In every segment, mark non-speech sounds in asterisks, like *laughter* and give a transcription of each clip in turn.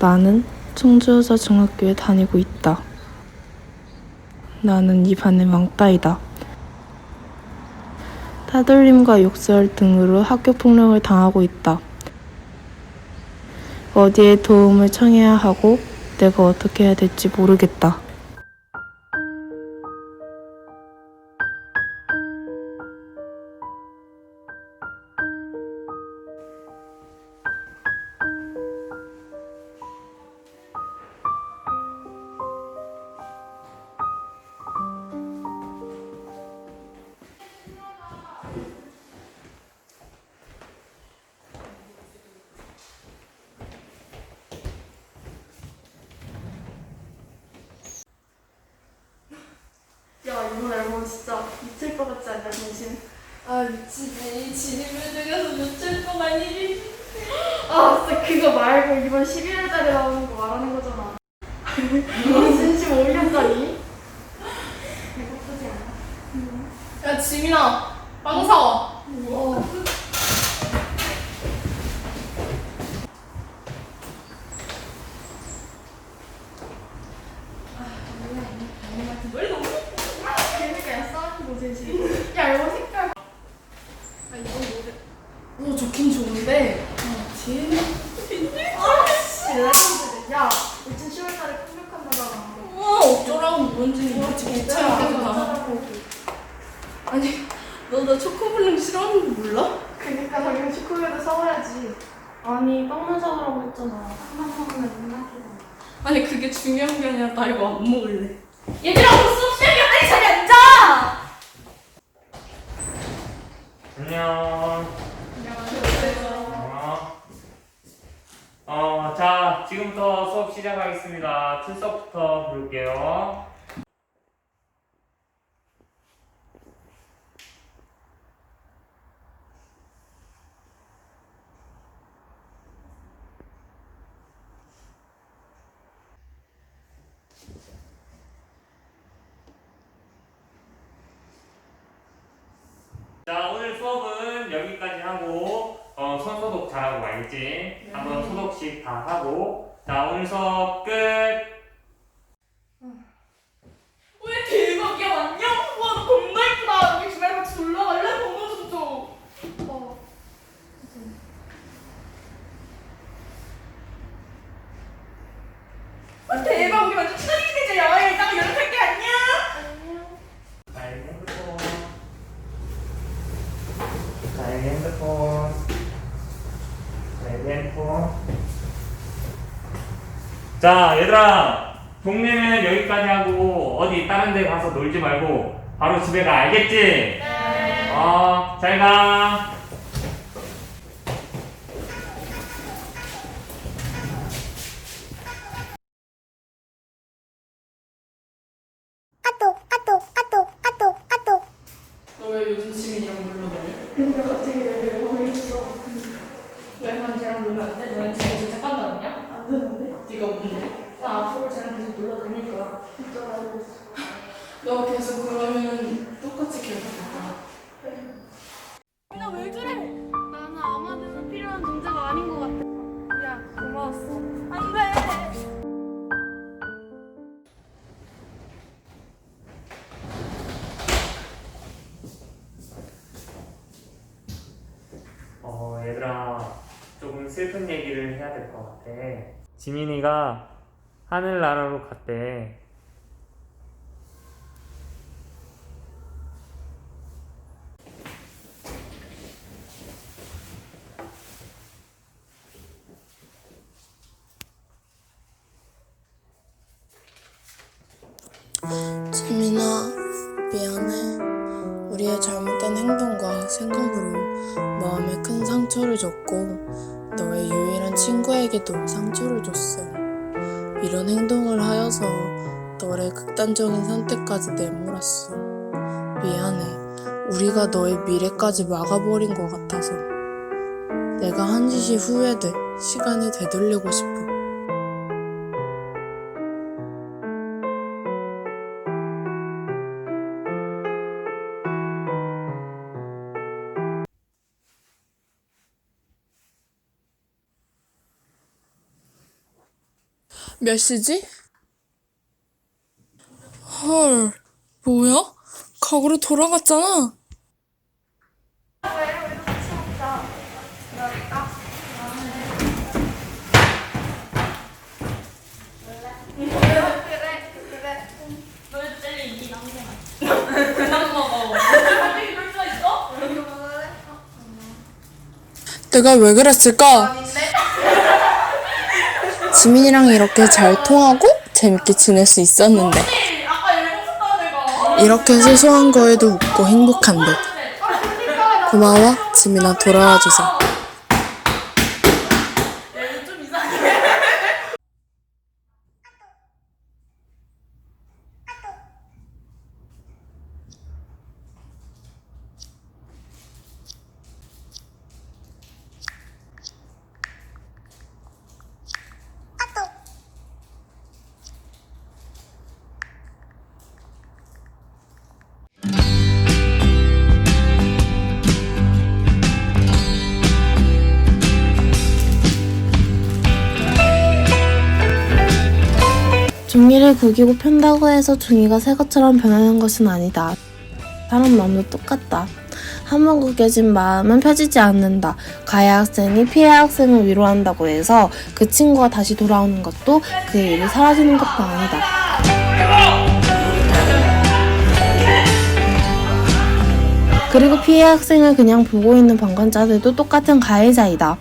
나는 청주여자 중학교에 다니고 있다. 나는 이 반의 왕따이다. 따돌림과 욕설 등으로 학교 폭력을 당하고 있다. 어디에 도움을 청해야 하고 내가 어떻게 해야 될지 모르겠다. 같지 않냐 정신. 아 미치지 진입을 중에서 미칠 동안 일이 아 진짜 그거 말고 이번 11월 달에 나오는 거 말하는 거잖아. *laughs* 진심 올렸다니. 배고프지 않아? 야 지민아 빵 사와 어. 그러니까 야 싸우는 거지 야 이거 색깔 아 이건 뭐래 오 좋긴 좋은데 진? 아, 야, 요즘 10월달에 풍력한다잖아. 와 어쩌라고 뭔지 그렇지 귀찮게 다. 아니 너 나 초코블링 싫어하는 거 몰라? 그니까 자기는 초콜릿을 사와야지. 아니, 빵만 사오라고 했잖아. 빵만 사오면 눈나기잖아. 아니 그게 중요한 게 아니라 나 이거 안 먹을래 얘들아, 오늘 수업 시작이야. 빨리 자리 앉아! 안녕. 어. 어, 자, 지금부터 수업 시작하겠습니다. 출석부터 부를게요. 자, 오늘 수업은 여기까지 하고, 어, 손 소독 잘하고 알겠지? 한번 소독식 다 하고, 자, 오늘 수업 끝! 왜 대박이야 안녕? 와너 겁나 이쁘다 여기 집에 같이 놀러 갈래? 번호 좀 줘. 어. 와 대박 우리 완전 친하게 지내자 야 이따가 연락할게 안녕 나에게 핸드폰. 나에게 핸드폰. 나에게 핸드폰. 자, 얘들아. 동네는 여기까지 하고, 어디 다른 데 가서 놀지 말고, 바로 집에 가, 알겠지? 네. 어, 잘 가. 될 것 같아. 지민이가 하늘나라로 갔대. 지민아, 미안해. 우리의 잘못된 행동과 생각으로 마음에 큰 상처를 줬고, 친구에게도 상처를 줬어. 이런 행동을 하여서 너의 극단적인 선택까지 내몰았어. 미안해. 우리가 너의 미래까지 막아버린 것 같아서. 내가 한 짓이 후회돼. 시간을 되돌리고 싶어. 몇 시지? 헐, 뭐야? 과거로 돌아갔잖아. 내가 왜 그랬을까? 지민이랑 이렇게 잘 통하고 재밌게 지낼 수 있었는데. 이렇게 소소한 거에도 웃고 행복한데 고마워. 지민아 돌아와줘서 종이를 구기고 편다고 해서 종이가 새 것처럼 변하는 것은 아니다. 사람 마음도 똑같다. 한 번 구겨진 마음은 펴지지 않는다. 가해 학생이 피해 학생을 위로한다고 해서 그 친구가 다시 돌아오는 것도 그의 일이 사라지는 것도 아니다. 그리고 피해 학생을 그냥 보고 있는 방관자들도 똑같은 가해자이다.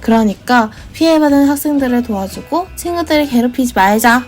그러니까 피해받은 학생들을 도와주고 친구들을 괴롭히지 말자.